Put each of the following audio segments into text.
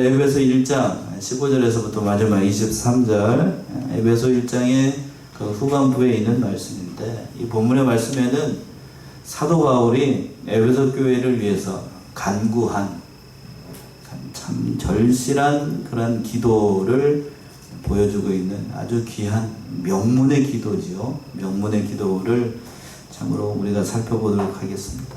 에베소 1장 15절에서부터 마지막 23절 에베소 1장의 그 후반부에 있는 말씀인데 이 본문의 말씀에는 사도 바울이 에베소 교회를 위해서 간구한 참 절실한 그런 기도를 보여주고 있는 아주 귀한 명문의 기도지요. 명문의 기도를 참으로 우리가 살펴보도록 하겠습니다.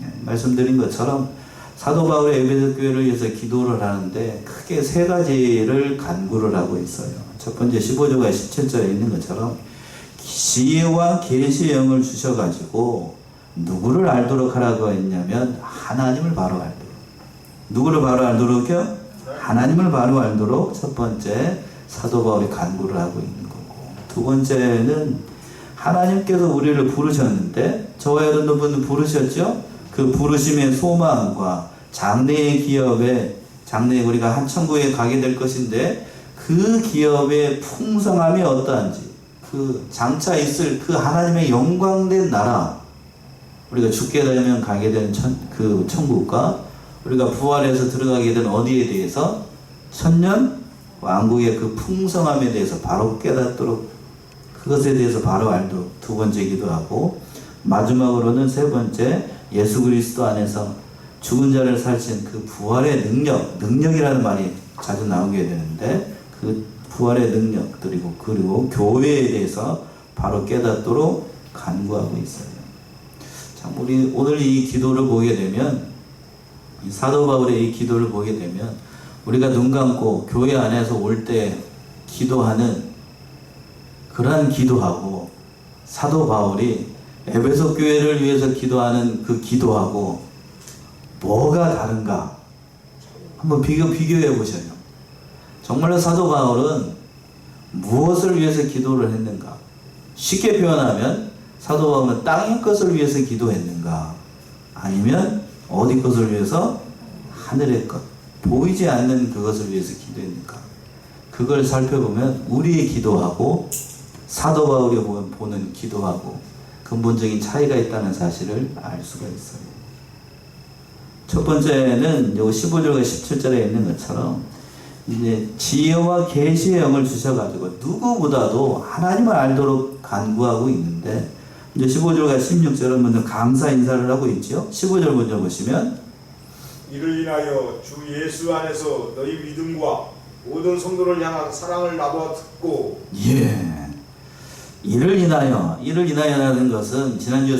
예, 말씀드린 것처럼 사도 바울의 에베소 교회를 위해서 기도를 하는데 크게 세 가지를 간구를 하고 있어요. 첫 번째 15절과 17절에 있는 것처럼 지혜와 계시의 영을 주셔 가지고 누구를 알도록 하라고 했냐면 하나님을 바로 알도록. 누구를 바로 알도록요? 하나님을 바로 알도록 첫 번째 사도 바울이 간구를 하고 있는 거고 두 번째는 하나님께서 우리를 부르셨는데 저와 여러분은 부르셨죠? 그 부르심의 소망과 장래의 기업에 장래에 우리가 한 천국에 가게 될 것인데 그 기업의 풍성함이 어떠한지 그 장차 있을 그 하나님의 영광된 나라 우리가 죽게 되면 가게 되는 천, 그 천국과 우리가 부활해서 들어가게 된 어디에 대해서 천년 왕국의 그 풍성함에 대해서 바로 깨닫도록 그것에 대해서 바로 알도록 두 번째 기도 하고 마지막으로는 세 번째 예수 그리스도 안에서 죽은 자를 살신 그 부활의 능력, 능력이라는 말이 자주 나오게 되는데 그 부활의 능력 그리고 그리고 교회에 대해서 바로 깨닫도록 간구하고 있어요. 참 우리 오늘 이 기도를 보게 되면 이 사도 바울의 이 기도를 보게 되면 우리가 눈 감고 교회 안에서 올 때 기도하는 그러한 기도하고 사도 바울이 에베소 교회를 위해서 기도하는 그 기도하고 뭐가 다른가 한번 비교 비교해 보셔요. 정말로 사도 바울은 무엇을 위해서 기도를 했는가? 쉽게 표현하면 사도 바울은 땅의 것을 위해서 기도했는가? 아니면 어디 것을 위해서 하늘의 것, 보이지 않는 그것을 위해서 기도했는가? 그걸 살펴보면 우리의 기도하고 사도 바울이 보는 기도하고 근본적인 차이가 있다는 사실을 알 수가 있어요. 첫 번째는 요 15절과 17절에 있는 것처럼 이제 지혜와 계시의 영을 주셔가지고 누구보다도 하나님을 알도록 간구하고 있는데 이제 15절과 16절은 먼저 감사 인사를 하고 있죠. 15절 먼저 보시면 이를 인하여 주 예수 안에서 너희 믿음과 모든 성도를 향한 사랑을 나도 듣고 예. 이를 인하여, 이를 인하여라는 것은 지난주에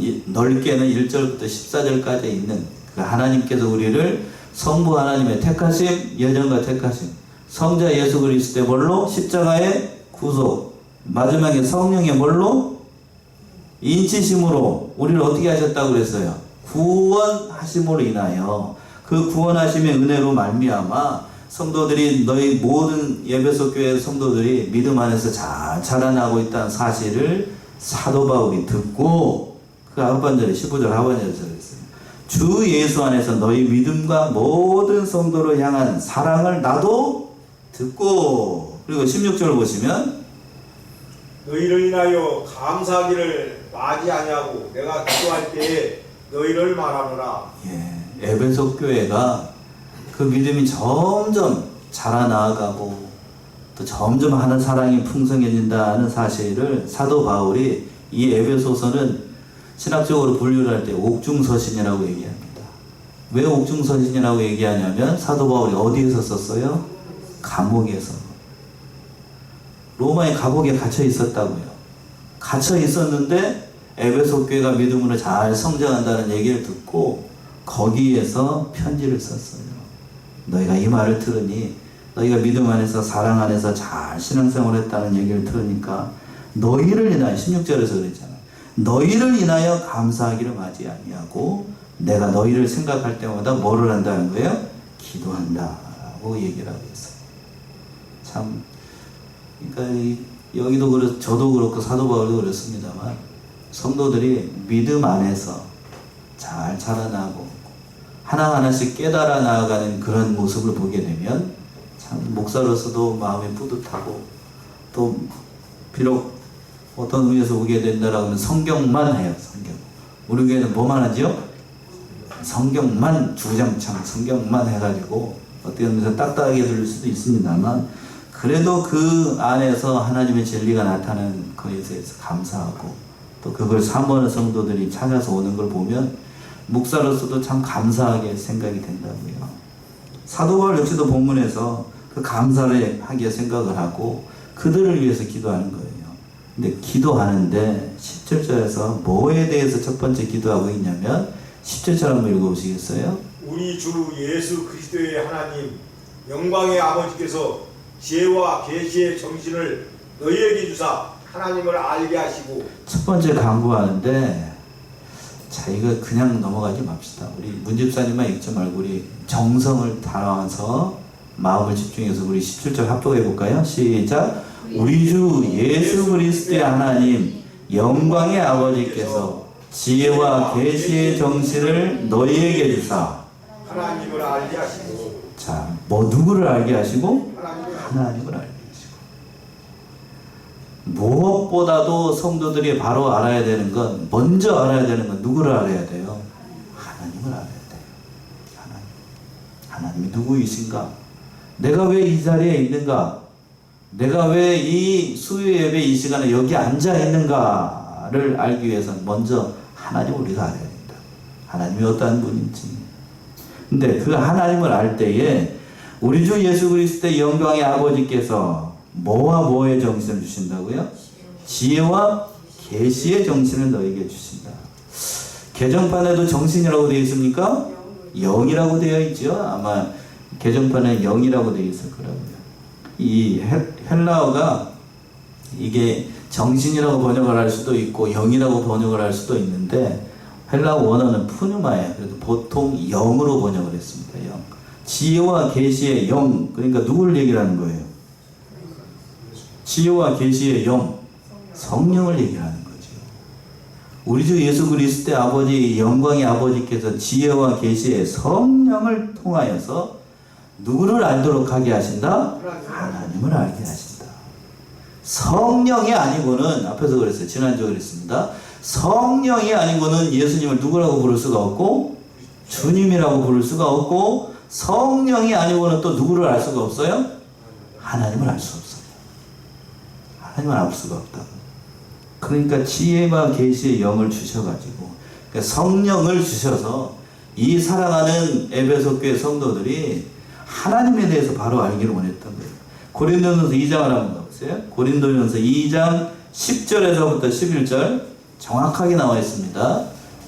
이- 넓게는 1절부터 14절까지 있는 그 하나님께서 우리를 성부 하나님의 택하심, 여정과 택하심, 성자 예수 그리스도의 뭘로? 십자가의 구속, 마지막에 성령의 뭘로? 인치심으로 우리를 어떻게 하셨다고 그랬어요? 구원하심으로 인하여 그 구원하심의 은혜로 말미암아 성도들이 너희 모든 예배소 교회 성도들이 믿음 안에서 잘 자라나고 있다는 사실을 사도 바울이 듣고 그 하반절에 15절 하반절에서 그랬어요. 주 예수 안에서 너희 믿음과 모든 성도를 향한 사랑을 나도 듣고 그리고 16절 보시면 너희를 인하여 감사하기를 마지 아니하고 내가 기도할 때에 너희를 말하노라 예, 에베소 교회가 그 믿음이 점점 자라나가고 또 점점 하는 사랑이 풍성해진다는 사실을 사도 바울이 이 에베소서는 신학적으로 분류를 할 때 옥중서신이라고 얘기합니다. 왜 옥중서신이라고 얘기하냐면 사도 바울이 어디에서 썼어요? 감옥에서. 로마의 감옥에 갇혀 있었다고요. 갇혀 있었는데 에베소 교회가 믿음으로 잘 성장한다는 얘기를 듣고 거기에서 편지를 썼어요. 너희가 이 말을 들으니 너희가 믿음 안에서 사랑 안에서 잘 신앙생활 했다는 얘기를 들으니까 너희를 인하여 16절에서 그랬잖아요. 너희를 인하여 감사하기를 맞이 아니하고 내가 너희를 생각할 때마다 뭐를 한다는 거예요? 기도한다라고 얘기를 하고 있어요. 참 그러니까 이- 여기도 그렇 저도 그렇고 사도 바울도 그렇습니다만 성도들이 믿음 안에서 잘 자라나고 하나하나씩 깨달아 나아가는 그런 모습을 보게 되면 참 목사로서도 마음이 뿌듯하고 또 비록 어떤 의미에서 보게 된다라고 하면 성경만 해요 성경 우리 교회는 뭐만 하죠? 성경만 주장창 성경만 해가지고 어떻게 보면 딱딱하게 들릴 수도 있습니다만 그래도 그 안에서 하나님의 진리가 나타나는 것에 대해서 감사하고 또 그걸 사모하는 성도들이 찾아서 오는 걸 보면 목사로서도 참 감사하게 생각이 된다고요. 사도 바울 역시도 본문에서 그 감사를 하게 생각을 하고 그들을 위해서 기도하는 거예요. 근데 기도하는데 17절에서 뭐에 대해서 첫 번째 기도하고 있냐면 17절 한번 읽어보시겠어요? 우리 주 예수 그리스도의 하나님 영광의 아버지께서 지혜와 계시의 정신을 너희에게 주사 하나님을 알게 하시고 첫 번째 강구하는데 자 이거 그냥 넘어가지 맙시다. 우리 문집사님만 읽지 말고 우리 정성을 담아서 마음을 집중해서 우리 17절 합독해 볼까요? 시작. 우리 주 예수 그리스도의 하나님 영광의 아버지께서 지혜와 계시의 정신을 너희에게 주사. 하나님을 알게 하시고 자, 뭐 누구를 알게 하시고 하나님을 하나님을 알게 하시고 무엇보다도 성도들이 바로 알아야 되는 건 먼저 알아야 되는 건 누구를 알아야 돼요? 하나님을 알아야 돼요. 하나님. 하나님이 누구이신가? 내가 왜 이 자리에 있는가? 내가 왜 이 수요 예배 이 시간에 여기 앉아 있는가를 알기 위해서는 먼저 하나님을 우리가 알아야 된다. 하나님이 어떠한 분인지. 근데 그 하나님을 알 때에 우리 주 예수 그리스도의 영광의 아버지께서 뭐와 뭐의 정신을 주신다고요? 지혜와 계시의 정신을 너에게 주신다. 개정판에도 정신이라고 되어 있습니까? 영이라고 되어 있죠. 아마 개정판에 영이라고 되어 있을 거라고요. 이 헬- 헬라어가 이게 정신이라고 번역을 할 수도 있고 영이라고 번역을 할 수도 있는데 헬라어 원어는 푸누마예요. 그래서 보통 영으로 번역을 했습니다. 영. 지혜와 계시의 영 그러니까 누구를 얘기하는 거예요? 지혜와 계시의 영 성령을 얘기하는 거죠. 우리 주 예수 그리스도의 아버지 영광의 아버지께서 지혜와 계시의 성령을 통하여서 누구를 알도록 하게 하신다? 하나님을 알게 하신다. 성령이 아니고는 앞에서 그랬어요. 지난주에 그랬습니다. 성령이 아니고는 예수님을 누구라고 부를 수가 없고 주님이라고 부를 수가 없고 성령이 아니고는 또 누구를 알 수가 없어요? 하나님을 알 수 없어요. 하나님을 알 수가 없다고. 그러니까 지혜와 계시의 영을 주셔가지고 그러니까 성령을 주셔서 이 사랑하는 에베소 교회 성도들이 하나님에 대해서 바로 알기를 원했던 거예요. 고린도전서 2장을 한번 가보세요. 고린도전서 2장 10절에서부터 11절 정확하게 나와 있습니다.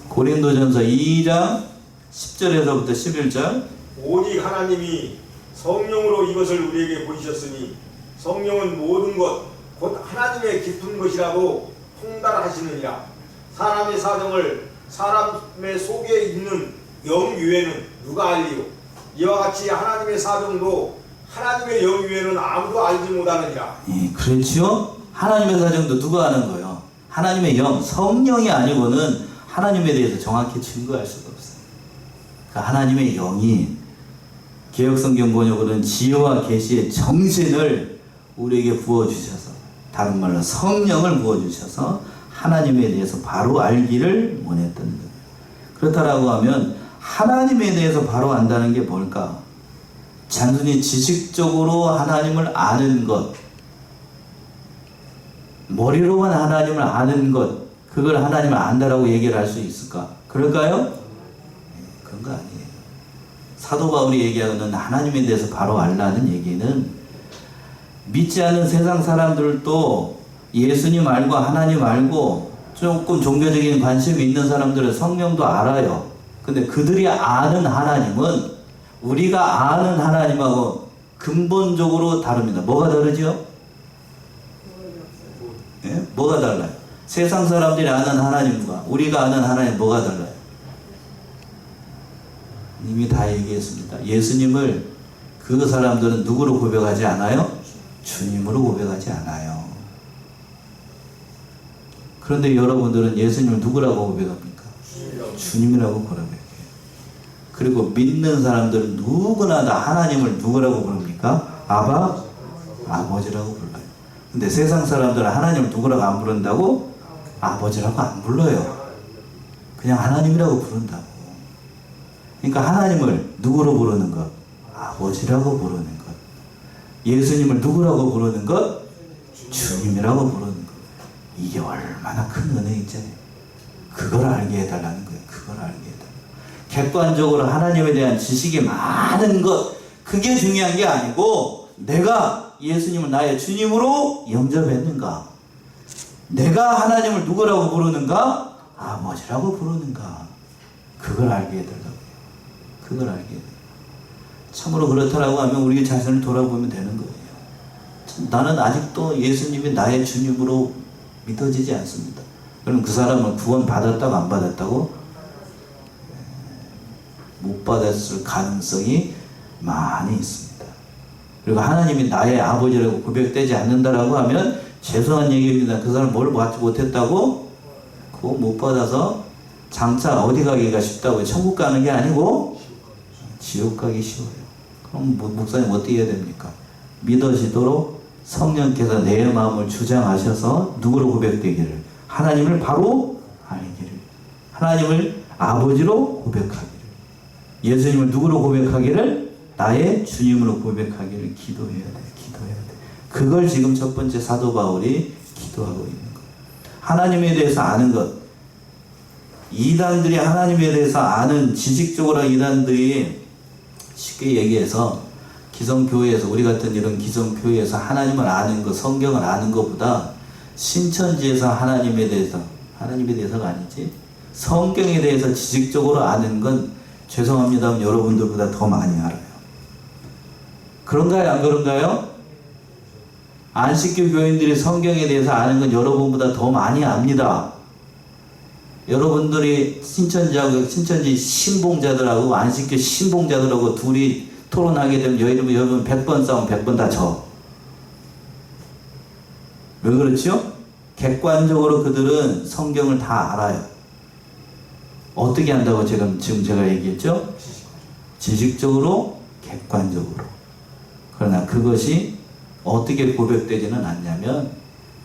고린도전서 2장 10절에서부터 11절 오직 하나님이 성령으로 이것을 우리에게 보이셨으니 성령은 모든 것 곧 하나님의 깊은 것이라고 통달하시느니라 사람의 사정을 사람의 속에 있는 영 외에는 누가 알리요 이와 같이 하나님의 사정도 하나님의 영 외에는 아무도 알지 못하느니라 예, 그렇지요? 하나님의 사정도 누가 아는 거예요? 하나님의 영, 성령이 아니고는 하나님에 대해서 정확히 증거할 수가 없어요. 그러니까 하나님의 영이 개혁성경 번역으로는 지혜와 계시의 정신을 우리에게 부어 주셔서 다른 말로 성령을 부어주셔서 하나님에 대해서 바로 알기를 원했던 거예요. 그렇다라고 하면 하나님에 대해서 바로 안다는 게 뭘까? 단순히 지식적으로 하나님을 아는 것, 머리로만 하나님을 아는 것, 그걸 하나님을 안다라고 얘기를 할 수 있을까? 그럴까요? 네, 그런 거 아니에요. 사도 바울이 얘기하는 하나님에 대해서 바로 알라는 얘기는 믿지 않는 세상 사람들도 예수님 알고 하나님 알고 조금 종교적인 관심이 있는 사람들은 성령도 알아요. 근데 그들이 아는 하나님은 우리가 아는 하나님하고 근본적으로 다릅니다. 뭐가 다르죠? 예? 뭐가 달라요? 세상 사람들이 아는 하나님과 우리가 아는 하나님 뭐가 달라요? 이미 다 얘기했습니다. 예수님을 그 사람들은 누구로 고백하지 않아요? 주님으로 고백하지 않아요. 그런데 여러분들은 예수님을 누구라고 고백합니까? 주님이라고 고백해요. 그리고 믿는 사람들은 누구나 다 하나님을 누구라고 부릅니까? 아바? 아버지라고 불러요. 근데 세상 사람들은 하나님을 누구라고 안 부른다고? 아버지라고 안 불러요. 그냥 하나님이라고 부른다고. 그러니까 하나님을 누구로 부르는 것? 아버지라고 부르는 것. 예수님을 누구라고 부르는 것? 주님이라고 부르는 것. 이게 얼마나 큰 은혜인지 그걸 알게 해달라는 거예요. 그걸 알게 해달라. 객관적으로 하나님에 대한 지식이 많은 것 그게 중요한 게 아니고 내가 예수님을 나의 주님으로 영접했는가? 내가 하나님을 누구라고 부르는가? 아버지라고 부르는가? 그걸 알게 해달라고요. 그걸 알게 해달라고. 참으로 그렇다라고 하면 우리 자신을 돌아보면 되는 거예요. 참, 나는 아직도 예수님이 나의 주님으로 믿어지지 않습니다. 그럼 그 사람은 구원 받았다고 안 받았다고? 못 받았을 가능성이 많이 있습니다. 그리고 하나님이 나의 아버지라고 고백되지 않는다라고 하면 죄송한 얘기입니다. 그 사람 뭘 받지 못했다고? 그거 못 받아서 장차 어디 가기가 쉽다고 천국 가는 게 아니고 지옥 가기 쉬워요. 그럼 뭐, 목사님 어떻게 해야 됩니까? 믿어지도록 성령께서 내 마음을 주장하셔서 누구로 고백되기를 하나님을 바로 알기를 하나님을 아버지로 고백하기를 예수님을 누구로 고백하기를 나의 주님으로 고백하기를 기도해야 돼. 기도해야 돼. 그걸 지금 첫 번째 사도 바울이 기도하고 있는 거예요. 하나님에 대해서 아는 것. 이단들이 하나님에 대해서 아는 지식적으로 이단들이 쉽게 얘기해서 기성교회에서 우리 같은 이런 기성교회에서 하나님을 아는 것, 성경을 아는 것보다 신천지에서 하나님에 대해서 하나님에 대해서가 아니지 성경에 대해서 지식적으로 아는 건 죄송합니다만 여러분들보다 더 많이 알아요. 그런가요? 안 그런가요? 안식교 교인들이 성경에 대해서 아는 건 여러분보다 더 많이 압니다. 여러분들이 신천지하고 신천지 신봉자들하고 안식교 신봉자들하고 둘이 토론하게 되면 여러분 여러분 100번 싸움 100번 다 져. 왜 그렇죠? 객관적으로 그들은 성경을 다 알아요. 어떻게 한다고 제가 지금 제가 얘기했죠? 지식적으로 객관적으로. 그러나 그것이 어떻게 고백되지는 않냐면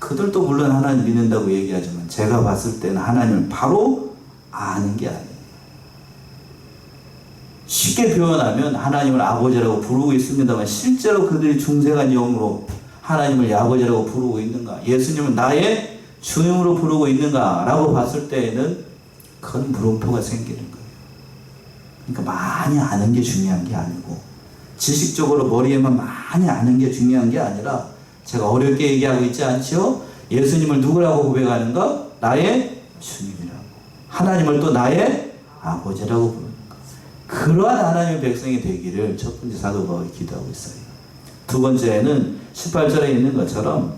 그들도 물론 하나님 믿는다고 얘기하지만 제가 봤을 때는 하나님을 바로 아는 게 아니에요. 쉽게 표현하면 하나님을 아버지라고 부르고 있습니다만 실제로 그들이 중생한 영으로 하나님을 아버지라고 부르고 있는가? 예수님을 나의 주님으로 부르고 있는가? 라고 봤을 때에는 큰 물음표가 생기는 거예요. 그러니까 많이 아는 게 중요한 게 아니고 지식적으로 머리에만 많이 아는 게 중요한 게 아니라 제가 어렵게 얘기하고 있지 않죠? 예수님을 누구라고 고백하는가? 나의 주님이라고. 하나님을 또 나의 아버지라고 부르는 것. 그러한 하나님의 백성이 되기를 첫 번째 사도 바울이 기도하고 있어요. 두 번째는 18절에 있는 것처럼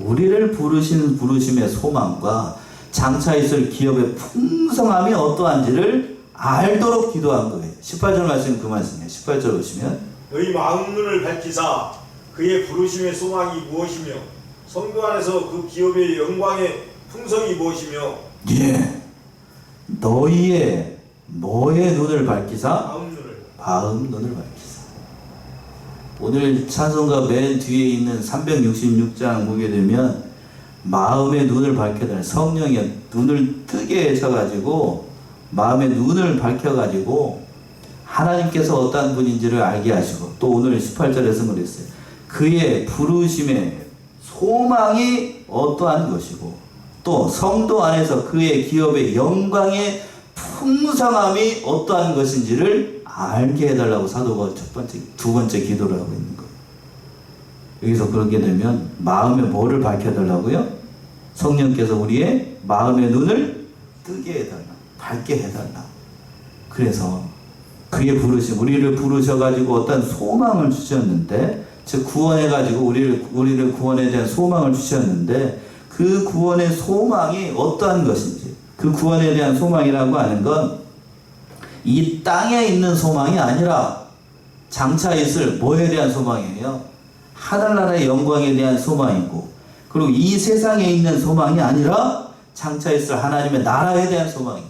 우리를 부르신 부르심의 소망과 장차 있을 기업의 풍성함이 어떠한지를 알도록 기도한 거예요. 18절 말씀 그 말씀이에요. 18절 보시면 너희 마음 눈을 밝히사 그의 부르심의 소망이 무엇이며 성도 안에서 그 기업의 영광의 풍성이 무엇이며? 예. 너희의 너의 눈을 밝히사 마음 눈을. 마음 눈을 밝히사. 오늘 찬송가 맨 뒤에 있는 366장 보게 되면 마음의 눈을 밝혀달라 성령의 눈을 뜨게 해셔가지고 마음의 눈을 밝혀가지고 하나님께서 어떠한 분인지를 알게 하시고 또 오늘 18절에서 그랬어요 그의 부르심의 소망이 어떠한 것이고 또 성도 안에서 그의 기업의 영광의 풍성함이 어떠한 것인지를 알게 해달라고 사도가 첫 번째, 두 번째 기도를 하고 있는 거예요. 여기서 그렇게 되면 마음에 뭐를 밝혀달라고요? 성령께서 우리의 마음의 눈을 뜨게 해달라. 밝게 해달라. 그래서 그의 부르심, 우리를 부르셔가지고 어떤 소망을 주셨는데, 즉 구원해 가지고 우리를, 우리를 구원에 대한 소망을 주셨는데, 그 구원의 소망이 어떠한 것인지, 그 구원에 대한 소망이라고 하는 건 이 땅에 있는 소망이 아니라 장차 있을 뭐에 대한 소망이에요? 하늘나라의 영광에 대한 소망이고 그리고 이 세상에 있는 소망이 아니라 장차 있을 하나님의 나라에 대한 소망이에요.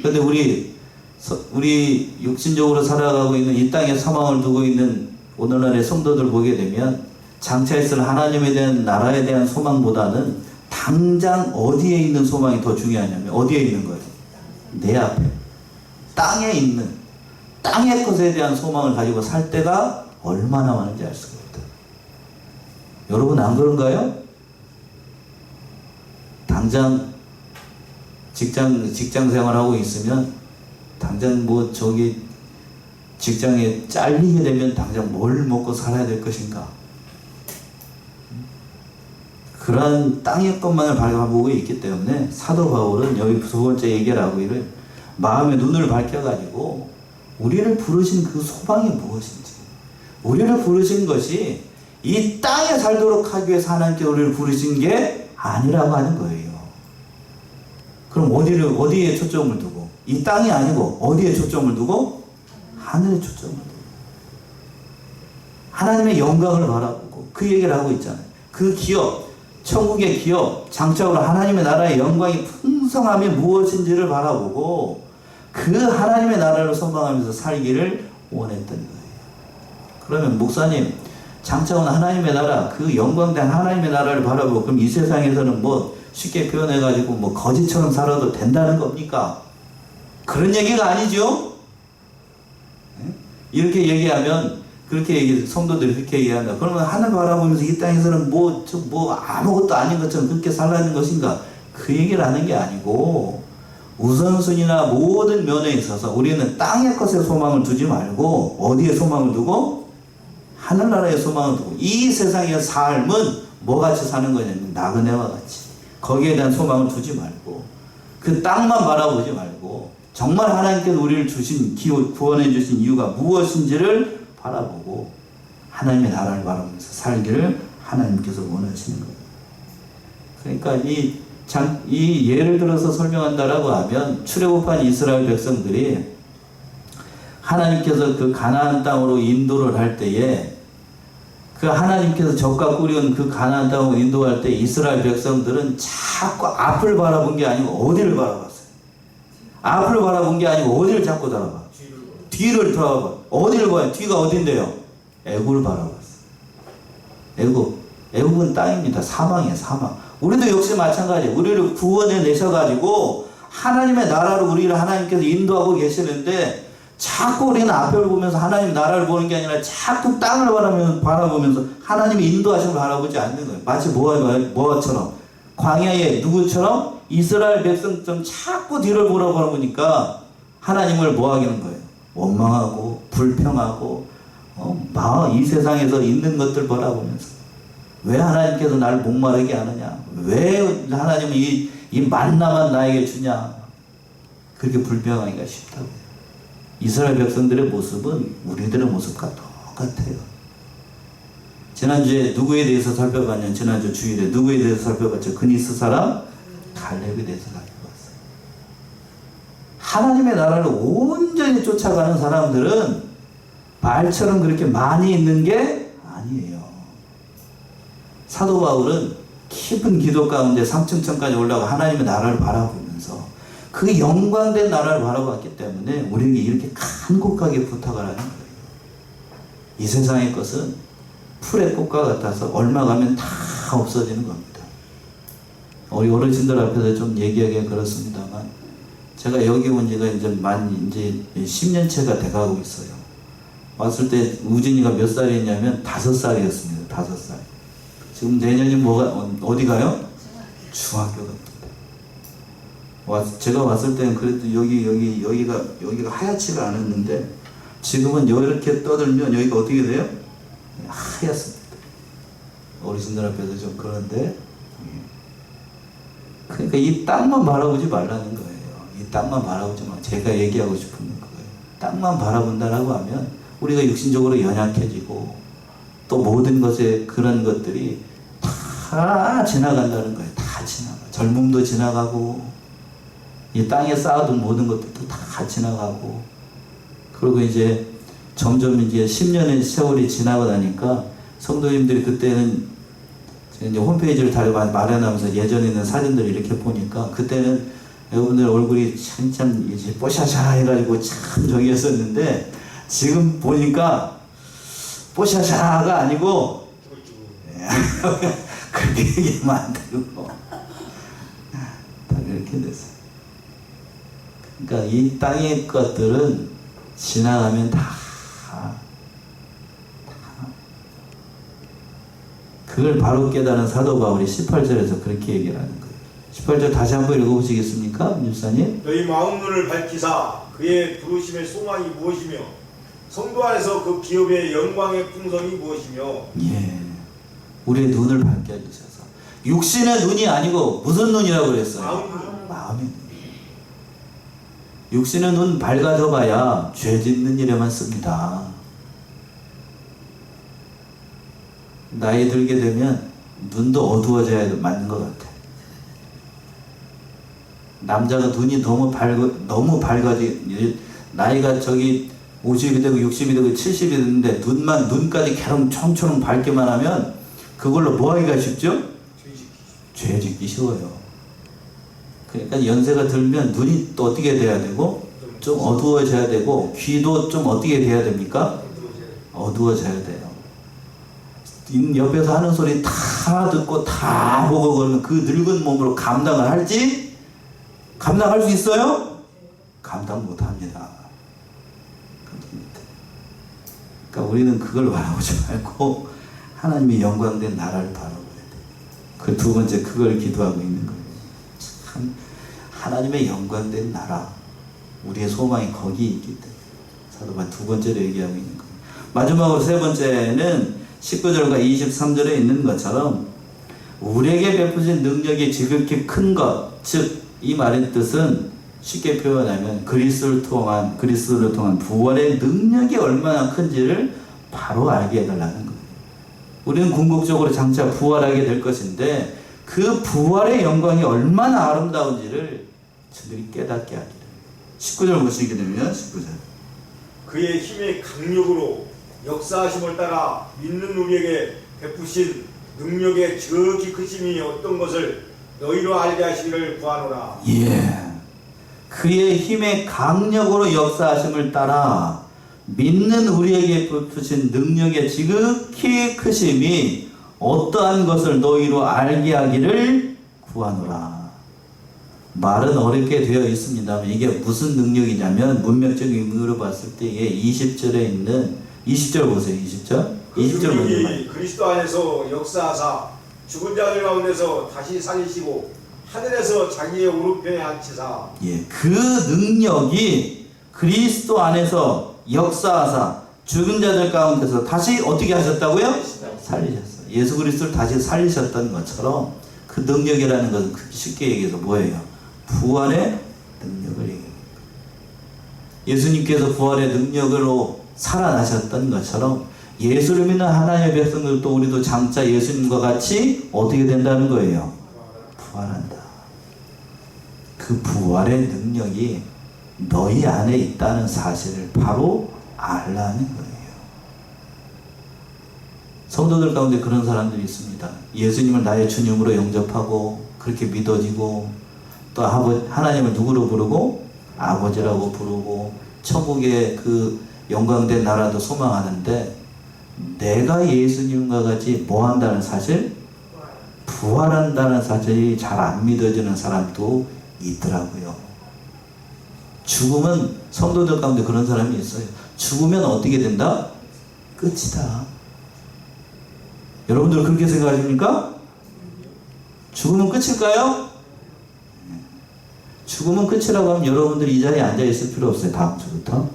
그런데 우리 서- 우리 육신적으로 살아가고 있는 이 땅에 소망을 두고 있는 오늘날의 성도들 보게 되면 장차 있을 하나님에 대한 나라에 대한 소망보다는 당장 어디에 있는 소망이 더 중요하냐면 어디에 있는 거예요? 내 앞에 땅에 있는 땅의 것에 대한 소망을 가지고 살 때가 얼마나 많은지 알 수가 없다. 여러분 안 그런가요? 당장 직장 직장 생활하고 있으면 당장 뭐 저기 직장에 잘리게 되면 당장 뭘 먹고 살아야 될 것인가? 그러한 땅의 것만을 바라보고 있기 때문에 사도 바울은 여기 두 번째 얘기를 이를 마음의 눈을 밝혀가지고 우리를 부르신 그 소망이 무엇인지 우리를 부르신 것이 이 땅에 살도록 하기 위해서 하나님께 우리를 부르신 게 아니라고 하는 거예요. 그럼 어디를 어디에 초점을 두고 이 땅이 아니고 어디에 초점을 두고 하늘에 초점을 두고 하나님의 영광을 바라보고 그 얘기를 하고 있잖아요. 그 기업 천국의 기업 장착으로 하나님의 나라의 영광이 풍성함이 무엇인지를 바라보고 그 하나님의 나라를 소망하면서 살기를 원했던 거예요. 그러면 목사님 장차원 하나님의 나라 그 영광된 하나님의 나라를 바라보고 그럼 이 세상에서는 뭐 쉽게 표현해 가지고 뭐 거지처럼 살아도 된다는 겁니까? 그런 얘기가 아니죠. 예? 이렇게 얘기하면 그렇게 얘기 성도들이 그렇게 얘기한다. 그러면 하늘 바라보면서 이 땅에서는 뭐, 저, 뭐 아무것도 아닌 것처럼 그렇게 살라는 것인가? 그 얘기를 하는 게 아니고 우선순위나 모든 면에 있어서 우리는 땅의 것에 소망을 두지 말고 어디에 소망을 두고 하늘나라에 소망을 두고 이 세상의 삶은 뭐 같이 사는 거냐면 나그네와 같이 거기에 대한 소망을 두지 말고 그 땅만 바라보지 말고 정말 하나님께서 우리를 주신 기호 구원해 주신 이유가 무엇인지를 바라보고 하나님의 나라를 바라보면서 살기를 하나님께서 원하시는 거예요. 그러니까 이, 장, 이 예를 들어서 설명한다라고 하면 출애굽한 이스라엘 백성들이 하나님께서 그 가나안 땅으로 인도를 할 때에 그 하나님께서 적과 꾸려온 그 가나안 땅으로 인도할 때 이스라엘 백성들은 자꾸 앞을 바라본 게 아니고 어디를 바라봤어요? 앞을 바라본 게 아니고 어디를 자꾸 바라봐? 뒤를 바라봐. 어디를 봐요? 뒤가 어딘데요? 애굽을 바라봤어. 애굽. 애굽은 땅입니다. 사망이에요, 사망. 우리도 역시 마찬가지. 우리를 구원해 내셔가지고 하나님의 나라로 우리를 하나님께서 인도하고 계시는데 자꾸 우리는 앞을 보면서 하나님 나라를 보는 게 아니라 자꾸 땅을 바라보면서, 바라보면서 하나님의 인도하심을 바라보지 않는 거예요. 마치 뭐처럼. 광야에 누구처럼? 이스라엘 백성처럼 자꾸 뒤를 보러보니까 하나님을 뭐 하기는 거예요? 원망하고, 불평하고, 어, 막이 세상에서 있는 것들 바라보면서. 왜 하나님께서 나를 목마르게 하느냐? 왜 하나님은 이, 이 만나만 나에게 주냐? 그렇게 불평하기가 쉽다고요. 이스라엘 백성들의 모습은 우리들의 모습과 똑같아요. 지난주에 누구에 대해서 살펴봤냐면 지난주 주일에 누구에 대해서 살펴봤죠? 그니스 사람 갈렙에 대해서 살펴봤어요. 하나님의 나라를 온전히 쫓아가는 사람들은 말처럼 그렇게 많이 있는 게 아니에요. 사도 바울은 깊은 기도 가운데 3층천까지 올라가 하나님의 나라를 바라보면서 그 영광된 나라를 바라봤기 때문에 우리에게 이렇게 간곡하게 부탁을 하는 거예요. 이 세상의 것은 풀의 꽃과 같아서 얼마 가면 다 없어지는 겁니다. 우리 어르신들 앞에서 좀 얘기하기가 그렇습니다만 제가 여기 온 지가 이제 만 이제 10년째가 돼가고 있어요. 왔을 때 우진이가 몇 살이냐면 다섯 살이었습니다. 다섯 살. 지금 내년이 뭐가 어, 어디 가요? 중학교 갑니다. 왔, 제가 왔을 때는 그래도 여기 여기 여기가 여기가 하얗지가 않았는데 지금은 이렇게 떠들면 여기가 어떻게 돼요? 하얗습니다. 어르신들 앞에서 좀 그런데 예. 그러니까 이 땅만 바라보지 말라는 거예요. 이 땅만 바라보지 마. 제가 얘기하고 싶은 거예요. 땅만 바라본다라고 하면 우리가 육신적으로 연약해지고 또 모든 것에 그런 것들이 다 지나간다는 거예요. 다 지나가. 젊음도 지나가고 이 땅에 쌓아둔 모든 것들도 다 지나가고 그리고 이제 점점 이제 10년의 세월이 지나고 나니까 성도님들이 그때는 이제 홈페이지를 다 마련하면서 예전에 있는 사진들을 이렇게 보니까 그때는 여러분들 얼굴이 참참 이제 뽀샤샤 해가지고 참 저기 했었는데 지금 보니까 뽀샤샤가 아니고 그렇게 얘기하면 안 되고 다 그렇게 됐어요. 그러니까 이 땅의 것들은 지나가면 다, 다 그걸 바로 깨달은 사도 바울이 18절에서 그렇게 얘기를 하는 거예요. 18절 다시 한번 읽어보시겠습니까? 민사님? 너희 마음 눈을 밝히사 그의 부르심의 소망이 무엇이며 성도 안에서 그 기업의 영광의 풍성이 무엇이며 예. 우리의 눈을 밝게 해주셔서. 육신의 눈이 아니고 무슨 눈이라고 그랬어요? 마음 눈 마음의 눈. 육신의 눈 밝아져 봐야 죄 짓는 일에만 씁니다. 나이 들게 되면 눈도 어두워져야 맞는 것 같아. 남자가 눈이 너무 밝아, 너무 밝아지, 나이가 저기 50이 되고 60이 되고 70이 됐는데 눈만, 눈까지 개롱청처럼 밝게만 하면 그걸로 뭐 하기가 쉽죠? 죄 짓기 쉬워요. 그러니까 연세가 들면 눈이 또 어떻게 돼야 되고 좀 어두워져야 되고 귀도 좀 어떻게 돼야 됩니까? 어두워져야. 인- 옆에서 하는 소리 다 듣고 다 보고 그러면 그 늙은 몸으로 감당을 할지 감당할 수 있어요? 감당 못 합니다. 감당 못 해요. 그러니까 우리는 그걸 바라보지 말고 하나님의 영광된 나라를 바라봐야 돼요. 그두 번째 그걸 기도하고 있는 거예요. 참 하나님의 영광된 나라 우리의 소망이 거기 있기 때문에 사도반 두 번째로 얘기하고 있는 거예요. 마지막으로 세 번째는 19절과 23절에 있는 것처럼 우리에게 베푸신 능력이 지극히 큰 것, 즉 이 말의 뜻은 쉽게 표현하면 그리스도를 통한 그리스도를 통한 부활의 능력이 얼마나 큰지를 바로 알게 해달라는 거예요. 우리는 궁극적으로 장차 부활하게 될 것인데 그 부활의 영광이 얼마나 아름다운지를 저들이 깨닫게 하기를. 19절 보시게 되면 19절. 그의 힘의 강력으로 역사하심을 따라 믿는 우리에게 베푸신 능력의 지극히 크심이 어떤 것을 너희로 알게 하시기를 구하노라 예. 그의 힘의 강력으로 역사하심을 따라 믿는 우리에게 베푸신 능력의 지극히 크심이 어떠한 것을 너희로 알게 하기를 구하노라. 말은 어렵게 되어 있습니다만 이게 무슨 능력이냐면 문맥적인 의미로 봤을 때 이게 20절에 있는 20절 보세요. 20절. 그 20절 먼저 봐. 능력이 그리스도 안에서 역사하사 죽은 자들 가운데서 다시 살리시고 하늘에서 자기의 오른편에 앉히사 예, 그 능력이 그리스도 안에서 역사하사 죽은 자들 가운데서 다시 어떻게 하셨다고요? 살리셨어요. 예수 그리스도를 다시 살리셨다는 것처럼 그 능력이라는 것은 쉽게 얘기해서 뭐예요? 부활의 능력을 얘기합니다. 예수님께서 부활의 능력으로 살아나셨던 것처럼 예수를 믿는 하나님의 백성들도 우리도 장차 예수님과 같이 어떻게 된다는 거예요? 부활한다. 그 부활의 능력이 너희 안에 있다는 사실을 바로 알라는 거예요. 성도들 가운데 그런 사람들이 있습니다. 예수님을 나의 주님으로 영접하고 그렇게 믿어지고 또 하나님을 누구로 부르고 아버지라고 부르고 천국의 그 영광된 나라도 소망하는데 내가 예수님과 같이 뭐 한다는 사실? 부활한다는 사실이 잘 안 믿어지는 사람도 있더라고요. 죽으면 성도들 가운데 그런 사람이 있어요. 죽으면 어떻게 된다? 끝이다. 여러분들 그렇게 생각하십니까? 죽으면 끝일까요? 죽으면 끝이라고 하면 여러분들이 이 자리에 앉아 있을 필요 없어요. 다음 주부터.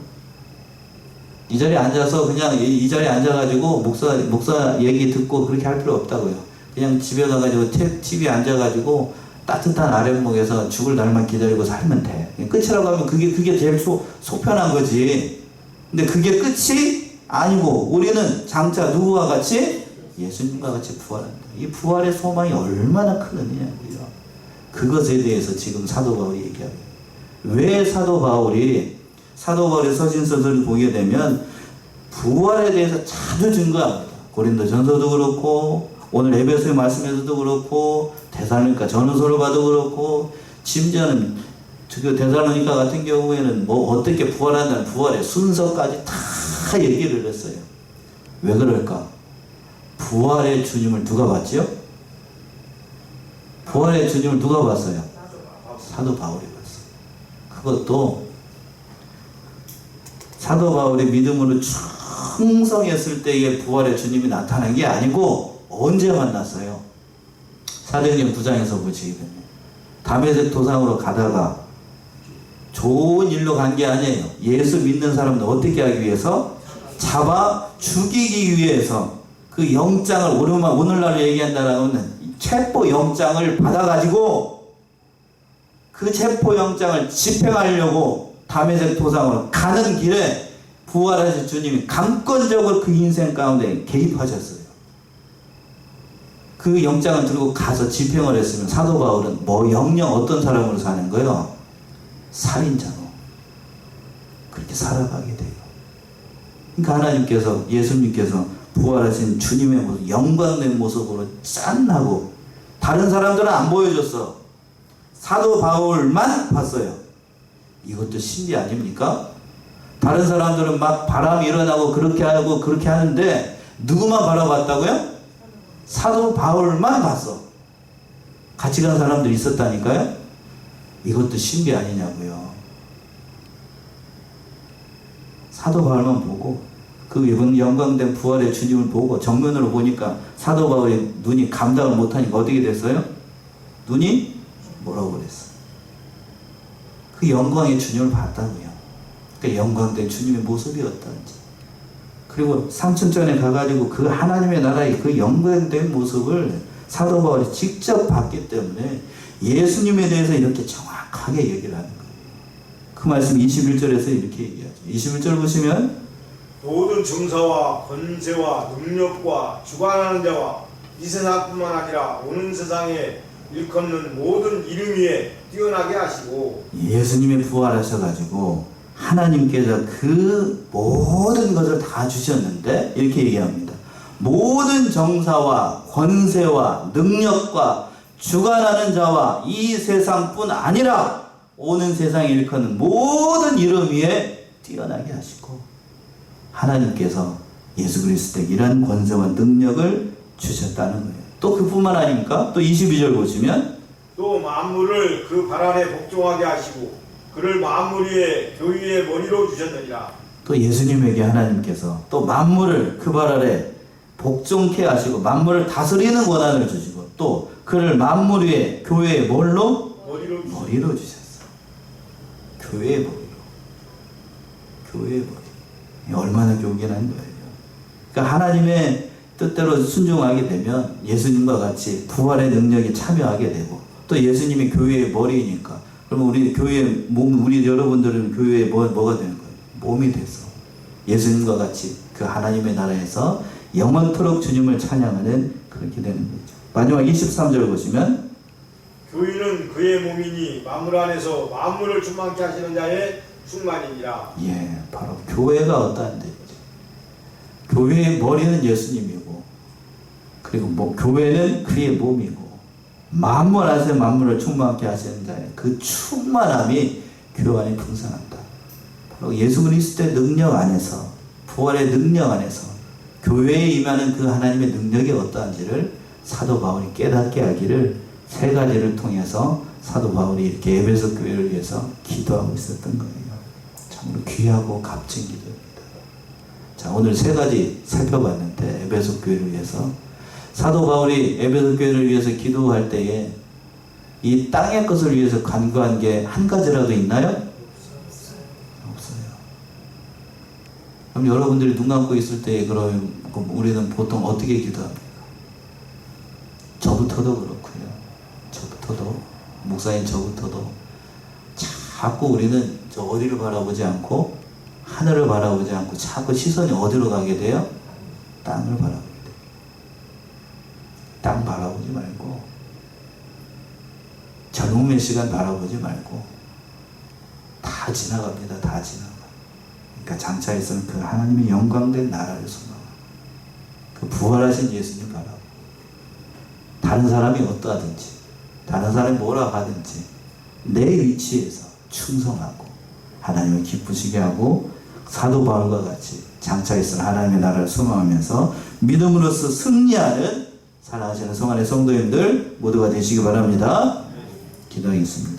이 자리에 앉아서 그냥 이, 이 자리에 앉아가지고 목사 목사 얘기 듣고 그렇게 할 필요 없다고요. 그냥 집에 가가지고 TV에 앉아가지고 따뜻한 아랫목에서 죽을 날만 기다리고 살면 돼. 끝이라고 하면 그게 그게 제일 속, 속편한 거지. 근데 그게 끝이 아니고 우리는 장차 누구와 같이 예수님과 같이 부활한다. 이 부활의 소망이 얼마나 큰 은혜냐고요. 그것에 대해서 지금 사도 바울이 얘기하고 왜 사도 바울이 사도 바울의 서신서들을 보게 되면 부활에 대해서 자주 증거합니다. 고린도 전서도 그렇고 오늘 에베소의 말씀에서도 그렇고 대살로니까 전후서를 봐도 그렇고 심지어는 그 대살로니까 같은 경우에는 뭐 어떻게 부활한다는 부활의 순서까지 다 얘기를 했어요. 왜 그럴까? 부활의 주님을 누가 봤지요? 부활의 주님을 누가 봤어요? 사도 바울이 봤어요. 그것도 사도 바울이 믿음으로 충성했을 때의 부활의 주님이 나타난 게 아니고 언제 만났어요? 사도행전 9장에서 보시게 되면 담에색 도상으로 가다가 좋은 일로 간 게 아니에요. 예수 믿는 사람들 어떻게 하기 위해서? 잡아 죽이기 위해서 그 영장을 오늘만 오늘날 얘기한다라는 체포 영장을 받아가지고 그 체포 영장을 집행하려고 담에색 도상으로 가는 길에 부활하신 주님이 강권적으로 그 인생 가운데 개입하셨어요. 그 영장을 들고 가서 집행을 했으면 사도 바울은 뭐 영영 어떤 사람으로 사는 거예요? 살인자로 그렇게 살아가게 돼요. 그러니까 하나님께서 예수님께서 부활하신 주님의 모습, 영광된 모습으로 짠하고 다른 사람들은 안 보여줬어. 사도 바울만 봤어요. 이것도 신비 아닙니까? 다른 사람들은 막 바람이 일어나고 그렇게 하고 그렇게 하는데 누구만 바라봤다고요? 사도 바울만 봤어. 같이 간 사람들이 있었다니까요? 이것도 신비 아니냐고요. 사도 바울만 보고 그 영광된 부활의 주님을 보고 정면으로 보니까 사도 바울의 눈이 감당을 못하니까 어떻게 됐어요? 눈이 뭐라고 그랬어? 그 영광의 주님을 봤다고요. 그 영광된 주님의 모습이 어떤지. 그리고 삼천전에 가가지고 그 하나님의 나라의 그 영광된 모습을 사도 바울이 직접 봤기 때문에 예수님에 대해서 이렇게 정확하게 얘기를 하는 거예요. 그 말씀 21절에서 이렇게 얘기하죠. 21절 보시면 모든 정사와 권세와 능력과 주관하는 자와 이 세상뿐만 아니라 오는 세상에 일컫는 모든 이름 위에 뛰어나게 하시고 예수님이 부활하셔가지고 하나님께서 그 모든 것을 다 주셨는데 이렇게 얘기합니다. 모든 정사와 권세와 능력과 주관하는 자와 이 세상뿐 아니라 오는 세상에 일컫는 모든 이름 위에 뛰어나게 하시고 하나님께서 예수 그리스도에게 이런 권세와 능력을 주셨다는 거예요. 또 그뿐만 아닙니까? 또 22절 보시면 또 만물을 그발 아래 복종하게 하시고 그를 만물 위에 교회의 머리로 주셨느니라 또 예수님에게 하나님께서 또 만물을 그 발 아래 복종케 하시고 만물을 다스리는 권한을 주시고 또 그를 만물 위에 교회의 뭘로? 머리로 머리로 주셨어. 교회의 머리로. 교회의 머리. 이 얼마나 교견한 거예요. 그러니까 하나님의 뜻대로 순종하게 되면 예수님과 같이 부활의 능력에 참여하게 되고 또 예수님이 교회의 머리니까 그러면 우리 교회 몸 우리 여러분들은 교회의 뭐, 뭐가 되는 거예요? 몸이 돼서 예수님과 같이 그 하나님의 나라에서 영원토록 주님을 찬양하는 그렇게 되는 거죠. 마지막 23절 보시면 교회는 그의 몸이니 만물 안에서 만물을 충만케 하시는 자의 충만이니라 예, 바로 교회가 어떠한데 교회의 머리는 예수님이고 그리고 뭐 교회는 그의 몸이고 만물 안에서 만물을 하시는 자의 그 충만함이 교회 안에 풍성한다. 바로 예수 그리스도의 능력 안에서 부활의 능력 안에서 교회에 임하는 그 하나님의 능력이 어떠한지를 사도 바울이 깨닫게 하기를 세 가지를 통해서 사도 바울이 이렇게 에베소 교회를 위해서 기도하고 있었던 거예요. 참으로 귀하고 값진 기도입니다. 자, 오늘 세 가지 살펴봤는데 에베소 교회를 위해서 사도 바울이 에베소 교회를 위해서 기도할 때에 이 땅의 것을 위해서 간구한 게 한 가지라도 있나요? 없어요. 그럼 여러분들이 눈 감고 있을 때 그럼 우리는 보통 어떻게 기도합니까? 저부터도 그렇고요. 저부터도 목사님 저부터도 자꾸 우리는 저 어디를 바라보지 않고 하늘을 바라보지 않고 자꾸 시선이 어디로 가게 돼요? 땅을 바라보게 돼요. 땅 바라보지 말고 젊음의 시간 바라보지 말고 다 지나갑니다. 다 지나가. 그러니까 장차에서는 그 하나님의 영광된 나라를 소망하고 그 부활하신 예수님 바라고 다른 사람이 어떠하든지 다른 사람이 뭐라 하든지 내 위치에서 충성하고 하나님을 기쁘시게 하고 사도 바울과 같이 장차에서 하나님의 나라를 소망하면서 믿음으로써 승리하는 사랑하시는 성안의 성도님들 모두가 되시기 바랍니다. 기도하겠습니다.